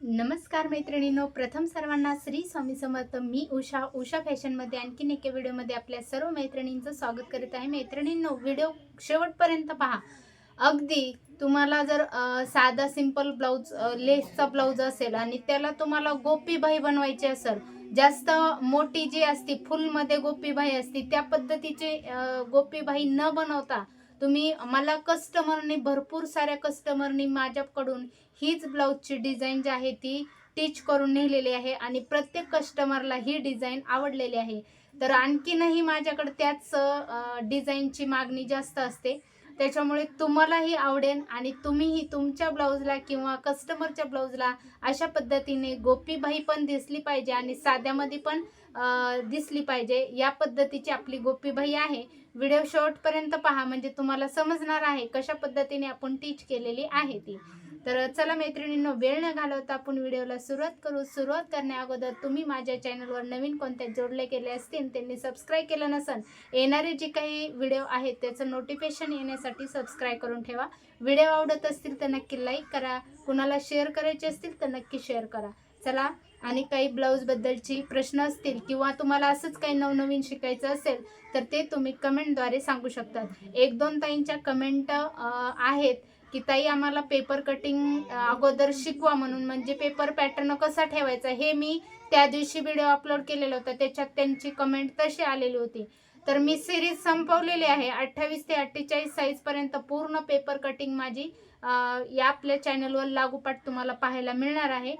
नमस्कार मैत्रिणींनो. प्रथम सर्वांना श्री स्वामी समर्थ. मी उषा. उषा फॅशनमध्ये आणखीन एका व्हिडिओमध्ये आपल्या सर्व मैत्रिणींचं स्वागत करीत आहे. मैत्रिणींनो व्हिडिओ शेवटपर्यंत पहा. अगदी तुम्हाला जर साधा सिंपल ब्लाऊज लेसचा ब्लाऊज असेल आणि त्याला तुम्हाला गोपीबाई बनवायची असेल जास्त मोठी जी असती फुलमध्ये गोपीबाई असती त्या पद्धतीची गोपीबाई न बनवता तुम्ही मला कस्टमरनी भरपूर साऱ्या कस्टमरनी माझ्याकडून हीच ब्लाऊजची डिझाईन जी आहे ती टीच करून नेलेली आहे आणि प्रत्येक कस्टमरला ही डिझाईन आवडलेली आहे. तर आणखीनही माझ्याकडे त्याच डिझाईनची मागणी जास्त असते. त्याच्यामुळे तुम्हालाही आवडेल आणि तुम्हीही तुमच्या ब्लाऊजला किंवा कस्टमरच्या ब्लाऊजला अशा पद्धतीने गोपीबाई पण दिसली पाहिजे आणि साध्यामध्ये पण दिसली पाहिजे. या पद्धतीची आपली गोपीबाई आहे. व्हिडिओ शेवटपर्यंत पहा. म्हणजे तुम्हाला समजणार आहे कशा पद्धतीने आपण टीच केलेली आहे ती. तर चला मैत्रिणींनो वेळ न घालवता आपण व्हिडिओला सुरुवात करू. सुरुवात करण्या अगोदर तुम्ही माझ्या चॅनलवर नवीन कोणत्या जोडले गेले असतील त्यांनी सबस्क्राईब केलं नसेल येणारे जे काही व्हिडिओ आहेत त्याचं नोटिफिकेशन येण्यासाठी सबस्क्राईब करून ठेवा. व्हिडिओ आवडत असतील तर नक्की लाईक करा. कुणाला शेअर करायचे असतील तर नक्की शेअर करा. चला आणि काही ब्लाऊजबद्दलची प्रश्न असतील किंवा तुम्हाला असंच काही नवनवीन शिकायचं असेल तर ते तुम्ही कमेंटद्वारे सांगू शकतात. एक दोन ताईंच्या कमेंट आहेत की ताई आम्हाला पेपर कटिंग अगोदर शिकवा म्हणून म्हणजे पेपर पॅटर्न कसा ठेवायचा हे मी त्या दिवशी व्हिडिओ अपलोड केलेला होता त्याच्यात त्यांची कमेंट तशी आलेली होती. तर मी सिरीज संपवलेली आहे अठ्ठावीस ते अठ्ठेचाळीस साईजपर्यंत पूर्ण पेपर कटिंग माझी या आपल्या चॅनलवर लागोपाठ तुम्हाला पाहायला मिळणार आहे.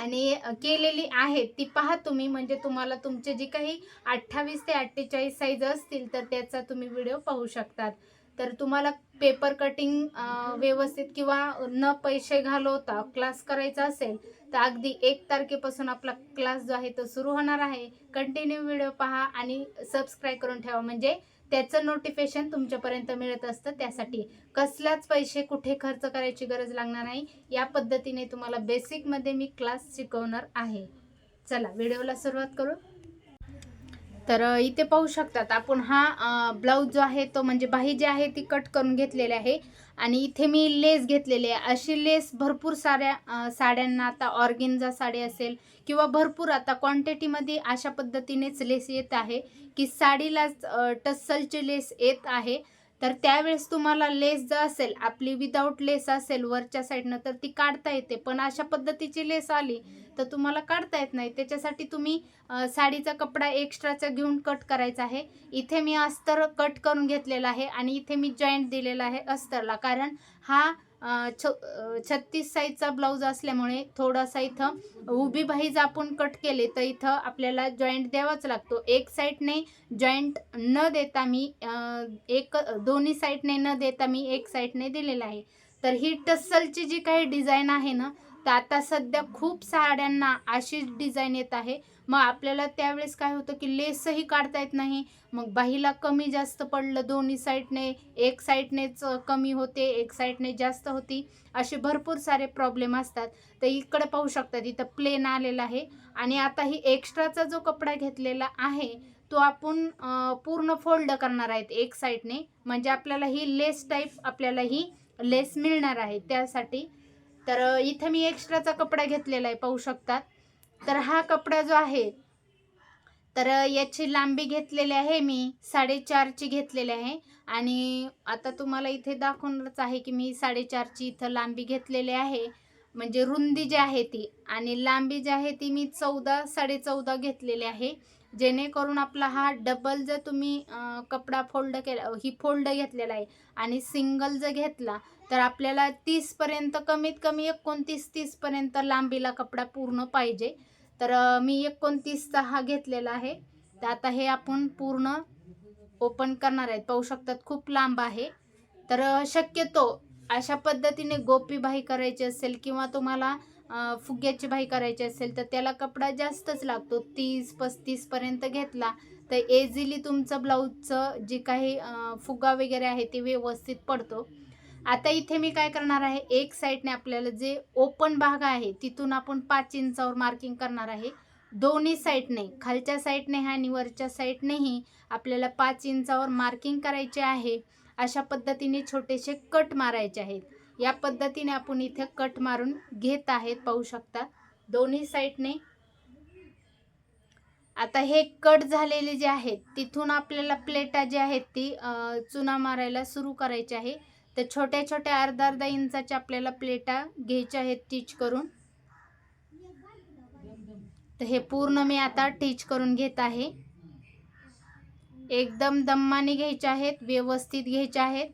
आणि केलेली आहे. ती पहा तुम्ही म्हणजे तुम्हाला तुमचे जी काही अठ्ठावीस ते अठ्ठेचाळीस साईज असतील तर त्याचा तुम्ही व्हिडिओ पाहू शकतात. तर तुम्हाला पेपर कटिंग व्यवस्थित किंवा न पैसे घालवता क्लास करायचा असेल तर अगदी एक तारखेपासून आपला क्लास जो आहे तो सुरू होणार आहे. कंटिन्यू व्हिडिओ पहा आणि सबस्क्राईब करून ठेवा. म्हणजे त्याचं नोटिफिकेशन तुमच्यापर्यंत मिळत असतं. त्यासाठी कसलाच पैसे कुठे खर्च करायची गरज लागणार नाही. या पद्धतीने तुम्हाला बेसिकमध्ये मी क्लास शिकवणार आहे. चला व्हिडिओला सुरुवात करू. तर इथे पाहू शकतात आपण हा ब्लाऊज जो आहे तो म्हणजे बाही जी आहे ती कट करून घेतलेली आहे. आणि इथे मी लेस घेतलेली आहे. अशी लेस भरपूर साऱ्या साड्यांना आता ऑर्गेन्झा साडी असेल किंवा भरपूर आता क्वांटिटीमध्ये अशा पद्धतीनेच लेस येत आहे. की साडीलाच अ, टस्सलची लेस येत आहे तर त्यावेळेस तुम्हाला लेस जर असेल आपली विदाऊट लेस असेल वरच्या साईडनं तर ती काढता येते. पण अशा पद्धतीची लेस आली तर तुम्हाला काढता येत नाही. त्याच्यासाठी तुम्ही साडीचा कपडा एक्स्ट्राचा घेऊन कट करायचा आहे. इथे मी अस्तर कट करून घेतलेला आहे आणि इथे मी जॉईंट दिलेला आहे अस्तरला कारण हा छ छत्तीस साईजचा ब्लाऊज असल्यामुळे थोडासा इथं उभी बाही जर आपण कट केले तर इथं आपल्याला जॉईंट द्यावाच लागतो. एक साईडने जॉईंट न देता मी एक दोन्ही साईडने न देता मी एक साईडने दिलेला आहे. तर ही टस्सलची जी काही डिझाईन आहे ना तर आता सध्या खूप साड्यांना अशीच डिझाईन येत आहे. मग आपल्याला त्यावेळेस काय होतं की लेसही काढता येत नाही. मग बाहीला कमी जास्त पडलं दोन्ही साईडने एक साईडनेच कमी होते एक साईडने जास्त होती. असे भरपूर सारे प्रॉब्लेम असतात. तर इकडे पाहू शकतात इथं प्लेन आलेला आहे. आणि आता ही एक्स्ट्राचा जो कपडा घेतलेला आहे तो आपण पूर्ण फोल्ड करणार आहेत एक साईडने. म्हणजे आपल्याला ही लेस टाईप आपल्याला ही लेस मिळणार आहे त्यासाठी. तर इथं मी एक्स्ट्राचा कपडा घेतलेला आहे पाहू शकतात. तर हा कपडा जो आहे तर याची लांबी घेतलेली आहे मी साडेचारची घेतलेली आहे. आणि आता तुम्हाला इथे दाखवणारच आहे की मी साडेचारची इथं लांबी घेतलेली आहे. म्हणजे रुंदी जी आहे ती आणि लांबी जी आहे ती मी चौदा साडेचौदा घेतलेली आहे. जेणेकरून आपला हा डबल जर तुम्ही कपडा फोल्ड केला ही फोल्ड घेतलेला आहे आणि सिंगल जर घेतला तर आपल्याला तीसपर्यंत कमीत कमी एकोणतीस तीसपर्यंत लांबीला कपडा पूर्ण पाहिजे. तर मी एकोणतीसचा हा घेतलेला आहे. तर आता हे आपण पूर्ण ओपन करणार आहेत. पाहू शकतात खूप लांब आहे. तर शक्यतो अशा पद्धतीने गोपी बाही करायची असेल किंवा तुम्हाला फुग्याची भाई करायची असेल तर त्याला कपडा जास्तच लागतो. तीस पस्तीसपर्यंत घेतला तर एझिली तुमचं ब्लाऊजचं जे काही फुगा वगैरे आहे ते व्यवस्थित पडतो. आता इथे मी काय करणार आहे एक साईडने आपल्याला जे ओपन भाग आहे तिथून आपण पाच इंचावर मार्किंग करणार आहे. दोन्ही साईडने खालच्या साईडने आणि वरच्या साईडनेही आपल्याला पाच इंचावर मार्किंग करायचे आहे. अशा पद्धतीने छोटेसे कट मारायचे आहेत. या पद्धतीने आपण इथे कट मारून घेत आहेत पाहू शकता. दोन्ही साईडने. आता हे कट झालेले जे आहेत तिथून आपल्याला प्लेटा जे आहेत ती चुना मारायला सुरू करायची आहे. तर छोट्या छोट्या अर्धा अर्धा इंचाच्या आपल्याला प्लेटा घ्यायच्या आहेत टीच करून. तर हे पूर्ण मी आता टीच करून घेत आहे. एकदम दम्माने घ्यायचे आहेत व्यवस्थित घ्यायचे आहेत.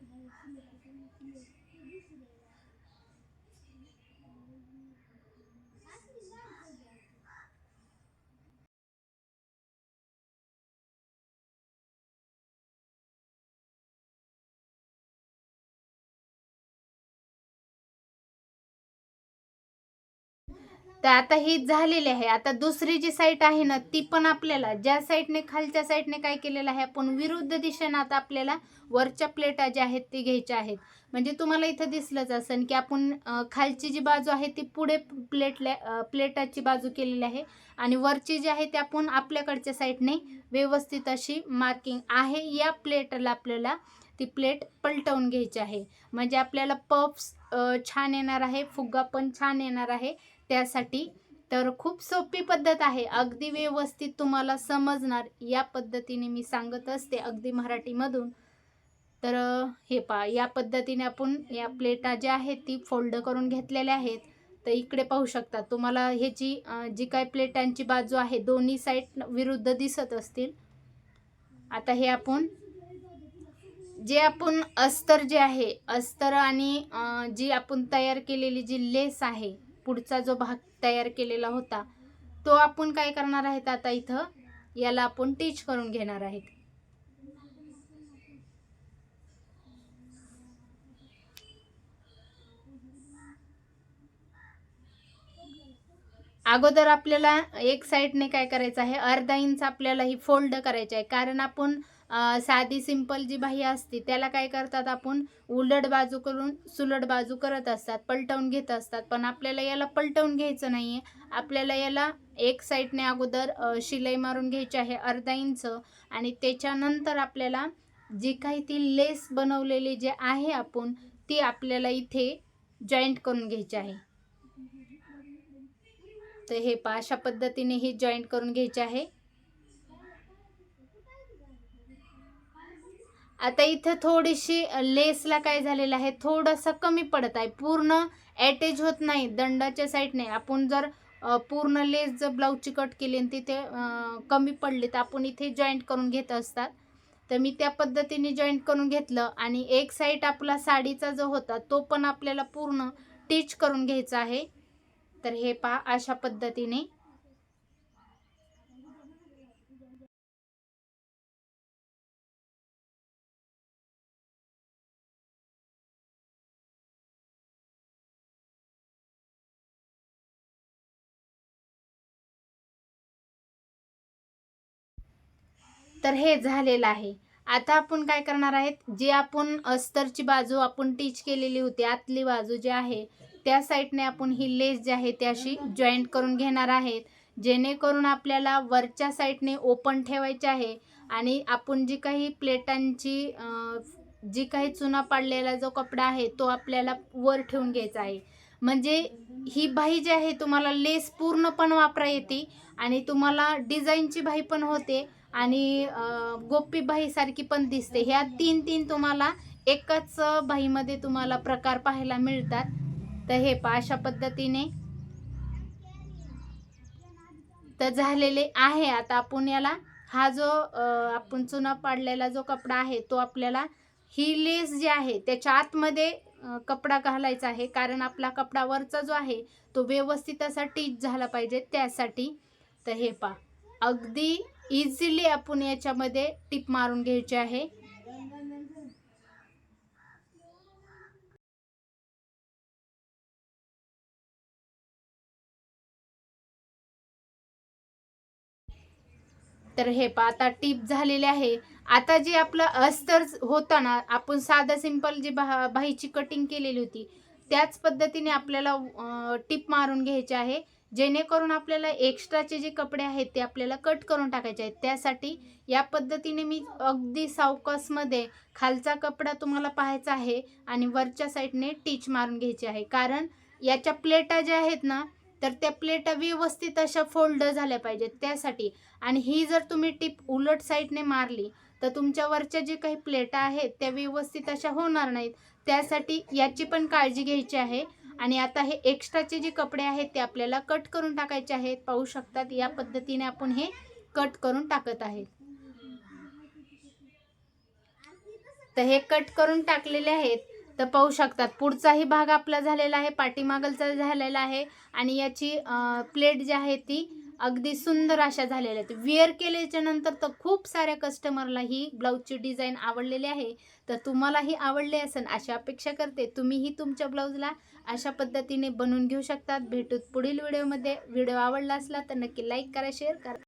तर आता ही झालेली आहे. आता दुसरी जी साईट आहे ना ती पण आपल्याला ज्या साईडने खालच्या साईडने काय केलेलं आहे आपण विरुद्ध दिशेनं आता आपल्याला वरच्या प्लेटा ज्या आहेत ती घ्यायच्या आहेत. म्हणजे तुम्हाला इथं दिसलंच असेल की आपण खालची जी बाजू आहे ती पुढे प्लेटल्या प्लेटाची बाजू केलेली आहे. आणि वरची जी आहे ती आपण आपल्याकडच्या साईडने व्यवस्थित अशी मार्किंग आहे. या प्लेटला आपल्याला ती प्लेट पलटवून घ्यायची आहे. म्हणजे आपल्याला पफ्स छान येणार आहे. फुग्गा पण छान येणार आहे. त्यासाठी तर खूप सोपी पद्धत आहे. अगदी व्यवस्थित तुम्हाला समजणार. या पद्धतीने मी सांगत असते अगदी मराठीमधून. तर हे पा या पद्धतीने आपण या प्लेटा ज्या आहेत ती फोल्ड करून घेतलेल्या आहेत. तर इकडे पाहू शकता तुम्हाला ह्याची जी काय प्लेटांची बाजू आहे दोन्ही साईड विरुद्ध दिसत असतील. आता हे आपण जे आपण अस्तर जे आहे अस्तर आणि जी आपण तयार केलेली जी लेस आहे पुढचा जो भाग तयार केलेला होता तो आपण काय करणार आहेत आता इथं? याला आपण टीच करून घेणार आहेत. अगोदर आपल्याला एक साईडने काय करायचं आहे? अर्धा इंच आपल्याला ही फोल्ड करायची आहे. कारण आपण साधी सिंपल जी बाही असते त्याला काय करतात आपण? उलट बाजू करून सुलट बाजू करत असतात पलटवून घेत असतात. पण आपल्याला याला पलटवून घ्यायचं नाही आहे आपल्याला याला एक साईडने अगोदर शिलाई मारून घ्यायची आहे अर्धा इंच. आणि त्याच्यानंतर आपल्याला जी काही ती लेस बनवलेली जे आहे आपण ती आपल्याला इथे जॉईंट करून घ्यायची आहे. तर हे पहा अशा पद्धतीने ही जॉईंट करून घ्यायचे आहे. आता इथं थोडीशी लेसला काय झालेलं आहे थोडंसं कमी पडत आहे. पूर्ण ॲटॅच होत नाही दंडाच्या साईडने आपण जर पूर्ण लेस जर ब्लाऊजची कट केली आणि तिथे कमी पडले तर आपण इथे जॉईंट करून घेत असतात. तर मी त्या पद्धतीने जॉईंट करून घेतलं आणि एक साईड आपला साडीचा जो होता तो पण आपल्याला पूर्ण टीच करून घ्यायचा आहे. तर हे पहा अशा पद्धतीने. तर हे झालेलं आहे. आता आपण काय करणार आहेत? जे आपण अस्तरची बाजू आपण टीच केलेली होती आतली बाजू जी आहे त्या साईडने आपण ही लेस जी आहे त्याशी जॉईंट करून घेणार आहेत. जेणेकरून आपल्याला वरच्या साईडने ओपन ठेवायचे आहे आणि आपण जी काही प्लेटांची जी काही चुना पाडलेला जो कपडा आहे तो आपल्याला वर ठेवून घ्यायचा आहे. म्हणजे ही बाही जी आहे तुम्हाला लेस पूर्ण पण वापरा येते आणि तुम्हाला डिझाईनची बाही पण होते. आणि अं, गोपी पण दिसते. ह्या तीन तीन तुम्हाला एकाच बाहीमध्ये तुम्हाला प्रकार पाहायला मिळतात. तर हे पहा अशा पद्धतीने. तर झालेले आहे आता आपण याला. हा जो आपण चुना पाडलेला जो कपडा आहे तो आपल्याला ही लेस जी आहे त्याच्या आतमध्ये कपडा घालायचा आहे. कारण आपला कपडा वरचा जो आहे तो व्यवस्थित असा टीच झाला पाहिजे त्यासाठी. तर हे पा अगदी इझिली आपण याच्यामध्ये टिप मारून घ्यायची आहे. तर हे पा आता टीप झालेले आहे. आता जे आपलं अस्तर होता ना आपण साधा सिंपल जी बा बाहीची कटिंग केलेली होती त्याच पद्धतीने आपल्याला टिप मारून घ्यायची आहे. जेणेकरून आपल्याला एक्स्ट्राचे जे कपडे आहेत ते आपल्याला कट करून टाकायचे आहेत. त्यासाठी या पद्धतीने मी अगदी सावकासमध्ये खालचा कपडा तुम्हाला पाहायचा आहे आणि वरच्या साईडने टीच मारून घ्यायची आहे. कारण याच्या प्लेटा ज्या आहेत ना तर त्या प्लेटा व्यवस्थित अशा फोल्ड झाल्या पाहिजेत त्यासाठी. आणि ही जर तुम्ही टीप उलट साईडने मारली तर तुमच्या वरच्या जे काही प्लेटा आहेत त्या व्यवस्थित अशा होणार नाहीत. त्यासाठी याची पण काळजी घ्यायची आहे. आणि आता हे एक्स्ट्राचे जे कपडे आहेत ते आपल्याला कट करून टाकायचे आहेत. पाहू शकतात या पद्धतीने आपण हे कट करून टाकत आहेत. तर हे कट करून टाकलेले आहेत. तर पाहू शकतात पुढचाही भाग आपला झालेला आहे पाठीमागलचा झालेला आहे. आणि याची प्लेट जी आहे ती अगदी सुंदर अशा झालेल्या आहेत. वेअर केल्याच्यानंतर तर खूप साऱ्या कस्टमरला ही ब्लाऊजची डिझाईन आवडलेली आहे. तर तुम्हालाही आवडले असेल अशी अपेक्षा करते. तुम्हीही तुमच्या ब्लाऊजला अशा पद्धतीने बनवून घेऊ शकतात. भेटूत पुढील व्हिडिओमध्ये व्हिडिओ आवडला असला तर नक्की लाईक करा शेअर करा.